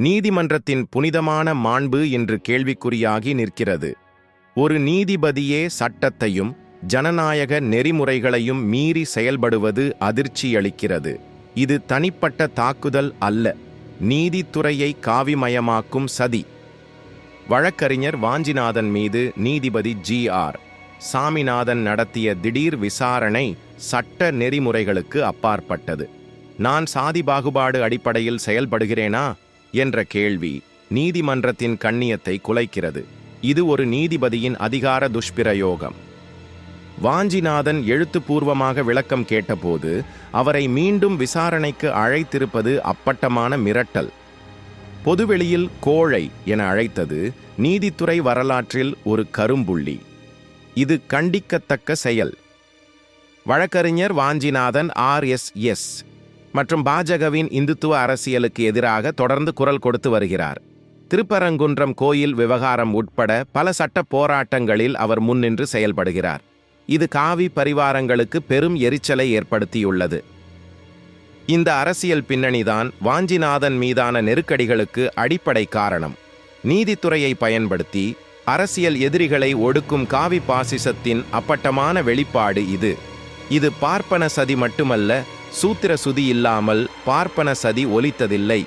நீதிமன்றத்தின் புனிதமான மாண்பு என்று கேள்விக்குறியாகி நிற்கிறது. ஒரு நீதிபதியே சட்டத்தையும் ஜனநாயக நெறிமுறைகளையும் மீறி செயல்படுவது அதிர்ச்சியளிக்கிறது. இது தனிப்பட்ட தாக்குதல் அல்ல. நீதித்துறையை காவிமயமாக்கும் சதி. வழக்கறிஞர் வாஞ்சிநாதன் மீது நீதிபதி ஜி. ஆர். சாமிநாதன் நடத்திய திடீர் விசாரணை சட்ட நெறிமுறைகளுக்கு அப்பாற்பட்டது. நான் சாதி பாகுபாடு அடிப்படையில் செயல்படுகிறேனா? என்ற கேள்வி நீதிமன்றத்தின் கண்ணியத்தை குலைக்கிறது. இது ஒரு நீதிபதியின் அதிகார துஷ்பிரயோகம். வாஞ்சிநாதன் எழுத்துப்பூர்வமாக விளக்கம் கேட்டபோது அவரை மீண்டும் விசாரணைக்கு அழைத்திருப்பது அப்பட்டமான மிரட்டல். பொதுவெளியில் கோழை என அழைத்தது நீதித்துறை வரலாற்றில் ஒரு கரும்புள்ளி. இது கண்டிக்கத்தக்க செயல். வழக்கறிஞர் வாஞ்சிநாதன் ஆர்எஸ்எஸ் மற்றும் பாஜகவின் இந்துத்துவ அரசியலுக்கு எதிராக தொடர்ந்து குரல் கொடுத்து வருகிறார். திருப்பரங்குன்றம் கோயில் விவகாரம் உட்பட பல சட்ட போராட்டங்களில் அவர் முன்னின்று செயல்படுகிறார். இது காவி பரிவாரங்களுக்கு பெரும் எரிச்சலை ஏற்படுத்தியுள்ளது. இந்த அரசியல் பின்னணிதான் வாஞ்சிநாதன் மீதான நெருக்கடிகளுக்கு அடிப்படை காரணம். நீதித்துறையை பயன்படுத்தி அரசியல் எதிரிகளை ஒடுக்கும் காவி பாசிசத்தின் அப்பட்டமான வெளிப்பாடு இது. இது பார்ப்பன சதி மட்டுமல்ல சூத்திர சுதி இல்லாமல் பார்ப்பன சதி ஒலித்ததில்லை.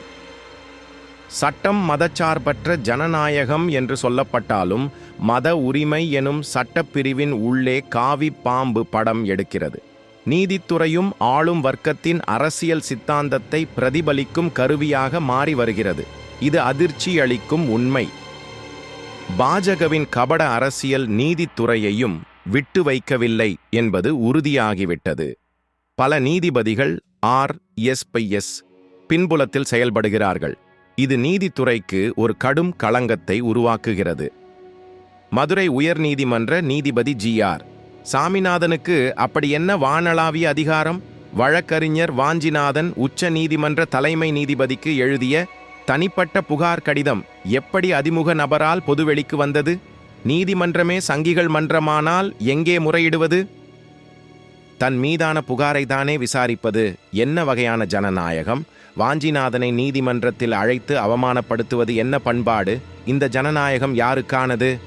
சட்டம் மதச்சார்பற்ற ஜனநாயகம் என்று சொல்லப்பட்டாலும் மத உரிமை எனும் சட்டப்பிரிவின் உள்ளே காவி பாம்பு படம் எடுக்கிறது. நீதித்துறையும் ஆளும் வர்க்கத்தின் அரசியல் சித்தாந்தத்தை பிரதிபலிக்கும் கருவியாக மாறி வருகிறது. இது அதிர்ச்சி அளிக்கும் உண்மை. பாஜகவின் கபட அரசியல் நீதித்துறையையும் விட்டு வைக்கவில்லை என்பது உறுதியாகிவிட்டது. பல நீதிபதிகள் ஆர். எஸ். பை. எஸ். பின்புலத்தில் செயல்படுகிறார்கள். இது நீதித்துறைக்கு ஒரு கடும் களங்கத்தை உருவாக்குகிறது. மதுரை உயர்நீதிமன்ற நீதிபதி ஜி. ஆர். சாமிநாதனுக்கு அப்படி என்ன வானளாவிய அதிகாரம்? வழக்கறிஞர் வாஞ்சிநாதன் உச்ச நீதிமன்ற தலைமை நீதிபதிக்கு எழுதிய தனிப்பட்ட புகார் கடிதம் எப்படி அதிமுக நபரால் பொதுவெளிக்கு வந்தது? நீதிமன்றமே சங்கிகள் மன்றமானால் எங்கே முறையிடுவது? தன் மீதான புகாரை தானே விசாரிப்பது? என்ன வகையான ஜனநாயகம்? வாஞ்சிநாதனை நீதிமன்றத்தில் அழைத்து அவமானப்படுத்துவது என்ன பண்பாடு? இந்த ஜனநாயகம் யாருக்கானது?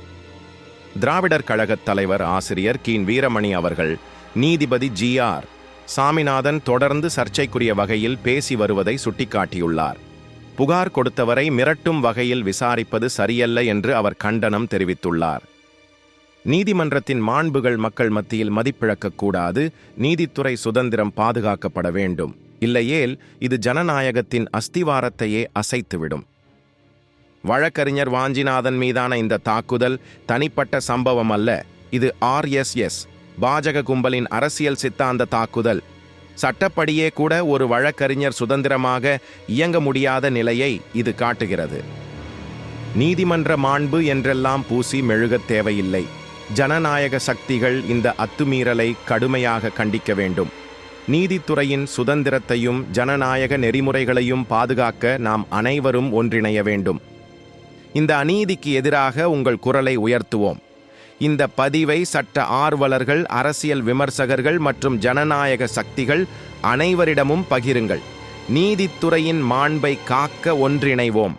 திராவிடர் கழகத் தலைவர் ஆசிரியர் கீன் வீரமணி அவர்கள் நீதிபதி ஜி ஆர். சாமிநாதன் தொடர்ந்து சர்ச்சைக்குரிய வகையில் பேசி வருவதை சுட்டிக்காட்டியுள்ளார். புகார் கொடுத்தவரை மிரட்டும் வகையில் விசாரிப்பது சரியல்ல என்று அவர் கண்டனம் தெரிவித்துள்ளார். நீதிமன்றத்தின் மாண்புகள் மக்கள் மத்தியில் மதிப்பிழக்கக்கூடாது. நீதித்துறை சுதந்திரம் பாதுகாக்கப்பட வேண்டும். இல்லையேல் இது ஜனநாயகத்தின் அஸ்திவாரத்தையே அசைத்துவிடும். வழக்கறிஞர் வாஞ்சிநாதன் மீதான இந்த தாக்குதல் தனிப்பட்ட சம்பவம் அல்ல இது ஆர்எஸ்எஸ் பாஜக கும்பலின் அரசியல் சித்தாந்த தாக்குதல். சட்டப்படியே கூட ஒரு வழக்கறிஞர் சுதந்திரமாக இயங்க முடியாத நிலையை இது காட்டுகிறது. நீதிமன்ற மாண்பு என்றெல்லாம் பூசி மெழுகத் தேவையில்லை. ஜனநாயக சக்திகள் இந்த அத்துமீறலை கடுமையாக கண்டிக்க வேண்டும். நீதித்துறையின் சுதந்திரத்தையும் ஜனநாயக நெறிமுறைகளையும் பாதுகாக்க நாம் அனைவரும் ஒன்றிணைய வேண்டும். இந்த அநீதிக்கு எதிராக உங்கள் குரலை உயர்த்துவோம். இந்த பதிவை சட்ட ஆர்வலர்கள் அரசியல் விமர்சகர்கள் மற்றும் ஜனநாயக சக்திகள் அனைவரிடமும் பகிருங்கள். நீதித்துறையின் மாண்பை காக்க ஒன்றிணைவோம்.